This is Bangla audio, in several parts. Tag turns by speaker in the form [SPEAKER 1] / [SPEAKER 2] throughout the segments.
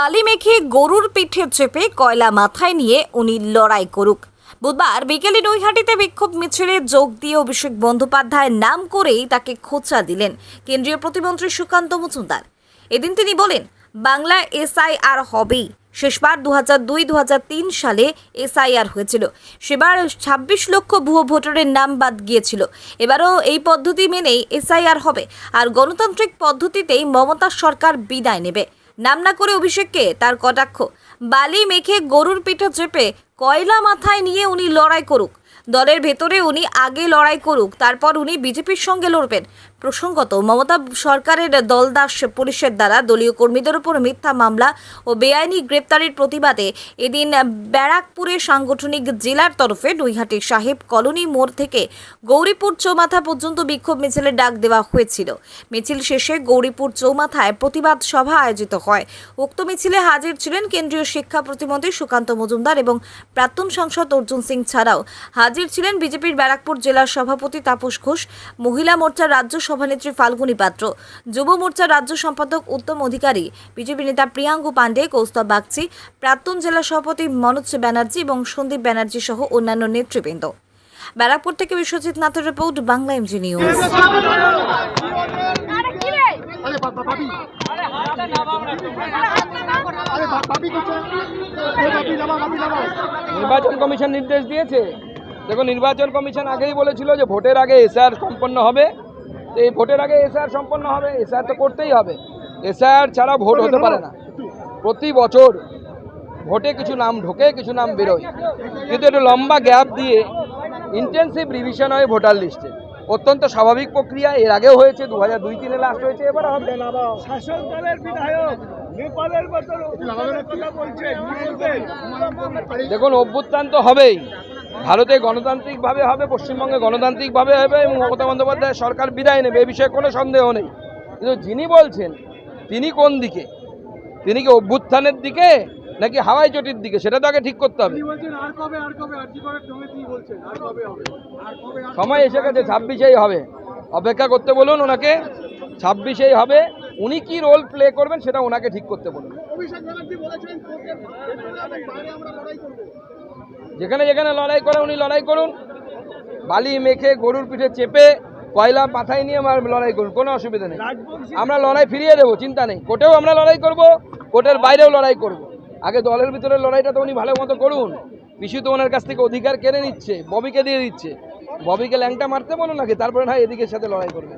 [SPEAKER 1] বালি মেখে গরুর পিঠে চেপে কয়লা মাথায় নিয়ে উনি লড়াই করুক। বুধবার বিকেলে নৈহাটিতে বিক্ষোভ মিছিলে যোগ দিয়ে অভিষেক বন্দ্যোপাধ্যায়ের নাম করেই তাকে খোঁচা দিলেন কেন্দ্রীয় প্রতিমন্ত্রী সুকান্ত মজুমদার। এদিন তিনি বলেন, বাংলা এসআইআর হবেই। শেষবার দু হাজার দুই দু তিন সালে এসআইআর হয়েছিল। সেবার ছাব্বিশ লক্ষ ভুয়ো ভোটারের নাম বাদ গিয়েছিল। এবারও এই পদ্ধতি মেনেই এসআইআর হবে। আর গণতান্ত্রিক পদ্ধতিতেই মমতা সরকার বিদায় নেবে। নাম না করে অভিষেককে তার কটাক্ষ। বালি মেখে গরুর পিঠে চেপে কয়লা মাথায় নিয়ে উনি লড়াই করুক। দলের ভেতরে উনি আগে লড়াই করুক, তারপর উনি বিজেপির সঙ্গে লড়বেন। প্রসঙ্গত, মমতা সরকারের দলদাস পুলিশের দ্বারা দলীয় কর্মীদের উপর মিথ্যা মামলা ও বেআইনি গ্রেপ্তারের প্রতিবাদে এদিন ব্যারাকপুরে সাংগঠনিক জেলার তরফে নৈহাটি সাহেব কলোনি মোড় থেকে গৌরীপুর চৌমাথা পর্যন্ত বিক্ষোভ মিছিলের ডাক দেওয়া হয়েছিল। মিছিল শেষে গৌরীপুর চৌমাথায় প্রতিবাদ সভা আয়োজিত হয়। উক্ত মিছিলে হাজির ছিলেন কেন্দ্রীয় শিক্ষা প্রতিমন্ত্রী সুকান্ত মজুমদার এবং প্রাক্তন সাংসদ অর্জুন সিং ছাড়াও। হাজির ছিলেন বিজেপির ব্যারাকপুর জেলার সভাপতি তাপস ঘোষ, মহিলা মোর্চার রাজ্য সভানেত্রী ফাল্গুনী পাত্র। যুব মোর্চার রাজ্য সম্পাদক উত্তম অধিকারী, বিজেপি নেতা প্রিয়াঙ্কু পাণ্ডে, কৌস্তব বাগচি, প্রাক্তন জেলা সভাপতি মনোজ ব্যানার্জি এবং সন্দীপ ব্যানার্জি সহ অন্যান্য নেতৃবৃন্দ। ব্যারাকপুর থেকে বিশ্বজিৎ নাথের রিপোর্ট, বাংলা এমজি নিউজ।
[SPEAKER 2] নির্বাচন কমিশন নির্দেশ দিয়েছে। দেখো, নির্বাচন কমিশন আগেই বলেছিল যে ভোটের আগে এসআর সম্পন্ন হবে। তো এই ভোটের আগে এসআর সম্পন্ন হবে এসআর তো করতেই হবে। এসআর ছাড়া ভোট হতে পারে না। প্রতি বছর ভোটে কিছু নাম ঢোকে কিছু নাম বেরোয়। কিন্তু একটু লম্বা গ্যাপ দিয়ে ইন্টেন্সিভ রিভিশন হয় ভোটার লিস্টে অত্যন্ত স্বাভাবিক প্রক্রিয়া এর আগেও হয়েছে দু হাজার দুই তিনে লাস্ট হয়েছে এবার হবে।
[SPEAKER 3] শাসক দলের বিধায়ক
[SPEAKER 2] দেখুন অভ্যুত্থান তো হবেই। ভারতে গণতান্ত্রিকভাবে হবে পশ্চিমবঙ্গে গণতান্ত্রিকভাবে হবে এবং মমতা বন্দ্যোপাধ্যায় সরকার বিদায় নেবে এ বিষয়ে কোনো সন্দেহ নেই। কিন্তু যিনি বলছেন তিনি কোন দিকে? তিনি কি অভ্যুত্থানের দিকে নাকি হাওয়াই চটির দিকে? সেটা তো আগে ঠিক করতে হবে। সময় এসে গেছে ছাব্বিশেই হবে। অপেক্ষা করতে বলুন ওনাকে ছাব্বিশেই হবে। উনি কি রোল প্লে করবেন সেটা ওনাকে ঠিক করতে বলুন। যেখানে যেখানে লড়াই করে উনি লড়াই করুন। বালি মেখে গরুর পিঠে চেপে কয়লা মাথায় নিয়ে আমার লড়াই করুন কোনো অসুবিধা নেই। আমরা লড়াই ফিরিয়ে দেবো চিন্তা নেই। কোর্টেও আমরা লড়াই করব কোর্টের বাইরেও লড়াই করব। আগে দলের ভিতরে লড়াইটা তো উনি ভালো মতো করুন। পিসু তো ওনার কাছ থেকে অধিকার কেড়ে নিচ্ছে ববিকে দিয়ে দিচ্ছে। ববিকে ল্যাংটা মারতে বলো নাকি? তারপরে না এদিকের সাথে লড়াই করবে।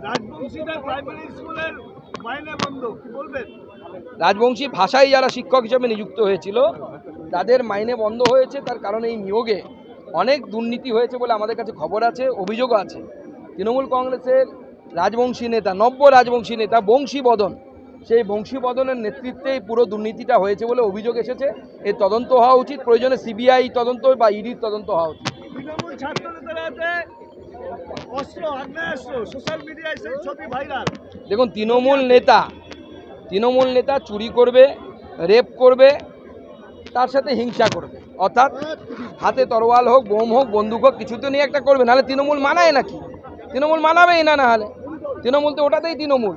[SPEAKER 2] রাজবংশী ভাষায় যারা শিক্ষক হিসেবে নিযুক্ত হয়েছিল তাদের মাইনে বন্ধ হয়েছে তার কারণ এই নিয়োগে অনেক দুর্নীতি হয়েছে বলে আমাদের কাছে খবর আছে অভিযোগও আছে। তৃণমূল কংগ্রেসের রাজবংশী নেতা নব্য রাজবংশী নেতা বংশী বদন সেই বংশী বদনের নেতৃত্বে এই পুরো দুর্নীতিটা হয়েছে বলে অভিযোগ এসেছে। এর তদন্ত হওয়া উচিত প্রয়োজনে সিবিআই তদন্ত বা ইডির তদন্ত হওয়া উচিত। দেখুন তৃণমূল নেতা তৃণমূল নেতা চুরি করবে রেপ করবে তার সাথে হিংসা করবে। অর্থাৎ হাতে তরোয়াল হোক, বোম হোক, বন্দুক হোক, কিছু তো নিয়ে একটা করবে, নাহলে তৃণমূল মানায় নাকি? তৃণমূল মানাবেই না নাহলে? তৃণমূল তো ওটাতেই তৃণমূল।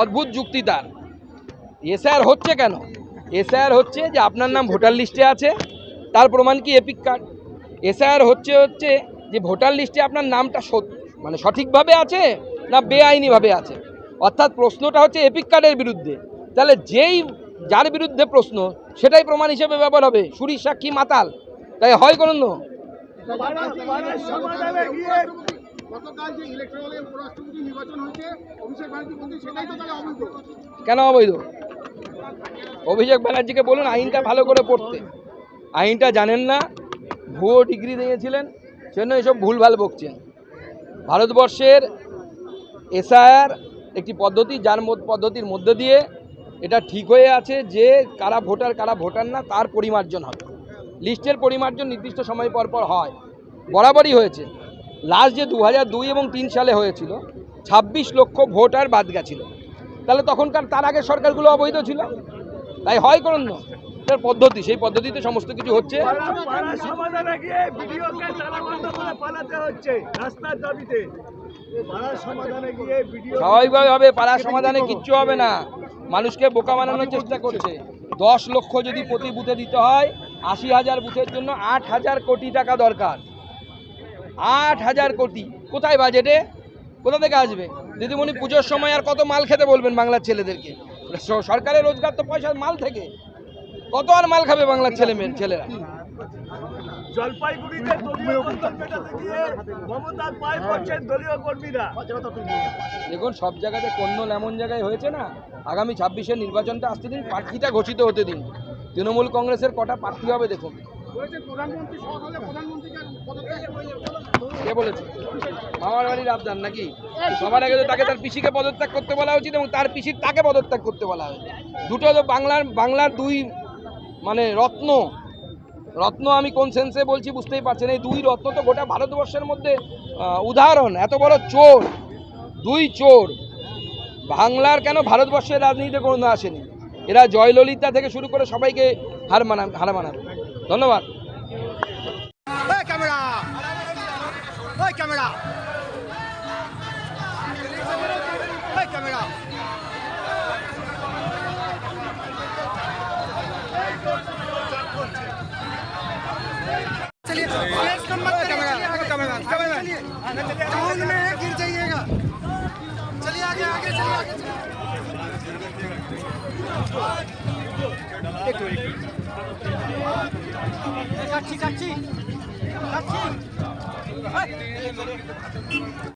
[SPEAKER 2] অদ্ভুত যুক্তি তার। এসআর হচ্ছে কেন? এসআর হচ্ছে যে আপনার নাম ভোটার লিস্টে আছে, তার প্রমাণ কি এপিক কার্ড? এসআর হচ্ছে হচ্ছে যে ভোটার লিস্টে আপনার নামটা মানে সঠিকভাবে আছে না বেআইনিভাবে আছে? অর্থাৎ প্রশ্নটা হচ্ছে এপিক কার্ডের বিরুদ্ধে। তাহলে যেই যার বিরুদ্ধে প্রশ্ন, সেটাই প্রমাণ হিসেবে ব্যবহার হবে। সুরি সাক্ষী মাতাল। তাই হয় কোনো কেন অবৈধ? অভিষেক ব্যানার্জিকে বলুন আইনটা ভালো করে পড়তে। আইনটা জানেন না, ভুয়ো ডিগ্রি নিয়েছিলেন সেজন্য এসব ভুলভাল বকছেন। ভারতবর্ষের এসআইআর একটি পদ্ধতি যার পদ্ধতির মধ্যে দিয়ে এটা ঠিক হয়ে আছে যে কারা ভোটার কারা ভোটার না, তার পরিমার্জন হবে। লিস্টের পরিমার্জন নির্দিষ্ট সময় পর পর হয়। বরাবরই হয়েছে। লাস্ট যে দু দুই এবং তিন সালে হয়েছিল, ছাব্বিশ লক্ষ ভোটার বাদ গেছিল। তাহলে তখনকার তার আগে সরকারগুলো অবৈধ ছিল? তাই হয় করুন এটার পদ্ধতি, সেই পদ্ধতিতে সমস্ত কিছু হচ্ছে। স্বাভাবিকভাবে পাড়ার সমাধানে কিচ্ছু হবে না। মানুষকে বোকা বানানোর চেষ্টা করছে। দশ লক্ষ যদি প্রতি বুথে দিতে হয়, আশি হাজার বুথের জন্য আট হাজার কোটি টাকা দরকার। আট হাজার কোটি। কোথায় বাজেটে কোথা থেকে আসবে? দিদিমণি পুজোর সময় আর কত মাল খেতে বলবেন বাংলার ছেলেদেরকে? সরকারের রোজগার তো পয়সার মাল থেকে। কত আর মাল খাবে বাংলার ছেলে মেয়ে ছেলেরা?
[SPEAKER 3] জলপাইগুড়িতে দলীয় মেটাতে গিয়ে মমতার পায়ে পড়ছেন দলীয় কর্মীরা।
[SPEAKER 2] দেখুন সব জায়গাতে কন্যল এমন জায়গায় হয়েছে না আগামী ছাব্বিশের নির্বাচনটা আসতে দিন প্রার্থীটা ঘোষিত হতে দিন। তৃণমূল কংগ্রেসের কটা প্রার্থী হবে দেখুন। কে বলেছে? মামার বাড়ির আবদার নাকি? সবার আগে তো তাকে তার পিসিকে পদত্যাগ করতে বলা উচিত এবং তার পিসির তাকে পদত্যাগ করতে বলা হয় দুটো তো বাংলার বাংলার দুই মানে রত্ন রত্ন আমি কোন সেন্সে বলছি বুঝতেই পারছেন, এই দুই রত্ন তো গোটা ভারতবর্ষের মধ্যে উদাহরণ, এত বড় চোর, দুই চোর। বাংলার কেন ভারতবর্ষের রাজনীতিতে কোনো আসেনি? এরা জয়ললিতা থেকে শুরু করে সবাইকে হার মানা হার মানাবে ধন্যবাদ।
[SPEAKER 4] Camera camera. ক্যামেরা। একটু কাটছি কাটছি কাটছি।